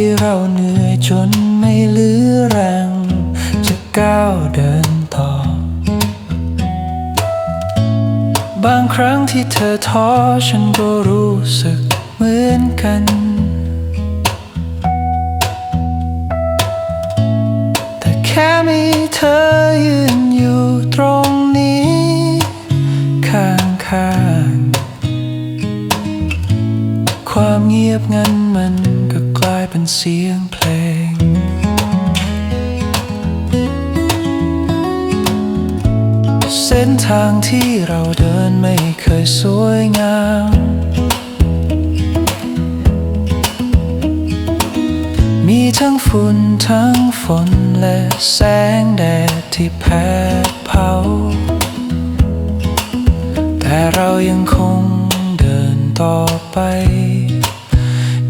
ที่เราเหนื่อยจนไม่เหลือแรง จะก้าวเดินต่อ บางครั้งที่เธอท้อฉันก็รู้สึกเหมือนกัน แต่แค่มีเธออยู่ สียงเพลง เส้นทางที่เราเดินไม่เคยสวยงาม มีทั้งฝุ่นทั้งฝนและแสงแดดที่แผดเผา แต่เรายังคงเดินต่อไป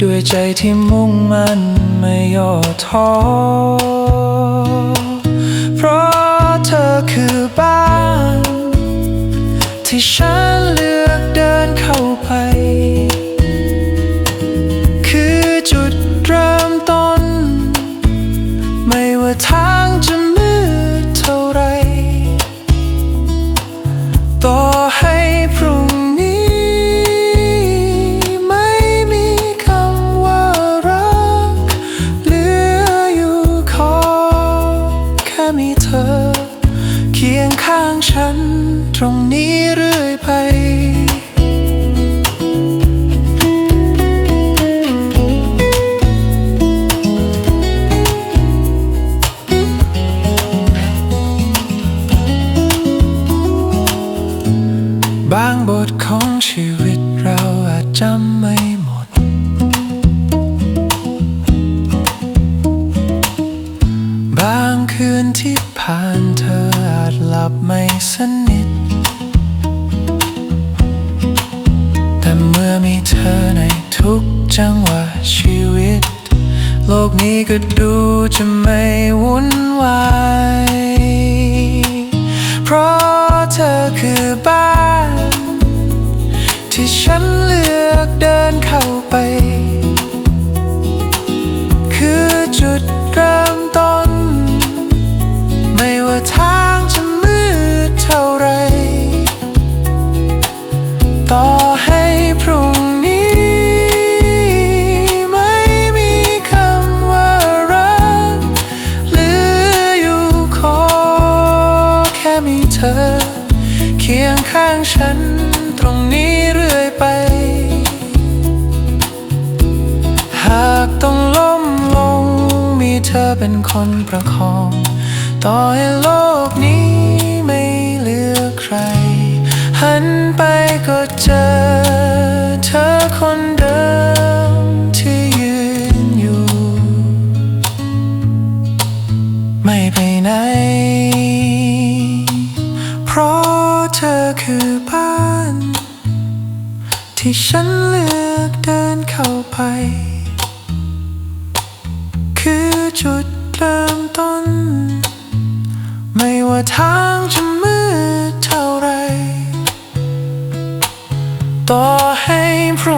ด้วยใจที่มุ่งมั่นไม่ย่อท้อ เพราะเธอคือบ้าน ที่ฉันเลือกเดินเข้าไป ธอ เคียงข้างฉันตรงนี้เรื่อยไปบางบทของชีวิตเราอาจจำไม่หมด บางคืนที่ บไม่สนิท แต่เมื่อมีเธอในทุกจังหวะชีวิต โลกนี้ก็ดูจะไม่วุ่นวาย เพราะเธอคือบ้าน ที่ฉันเลือกเดินเข้าไป ยงข้างฉันตรงนี้เรื่อยไป หากต้องล้มลง มีเธอเป็นคนประคอง ต่อให้โลกนี้ไม่เหลือใคร หันไปก็เจอ คือบ้าน ที่ฉันเลือกเดินเข้าไป คือจุดเริ่มต้น ไม่ว่าทางจะมืดเท่าไร ต่อให้พรุ่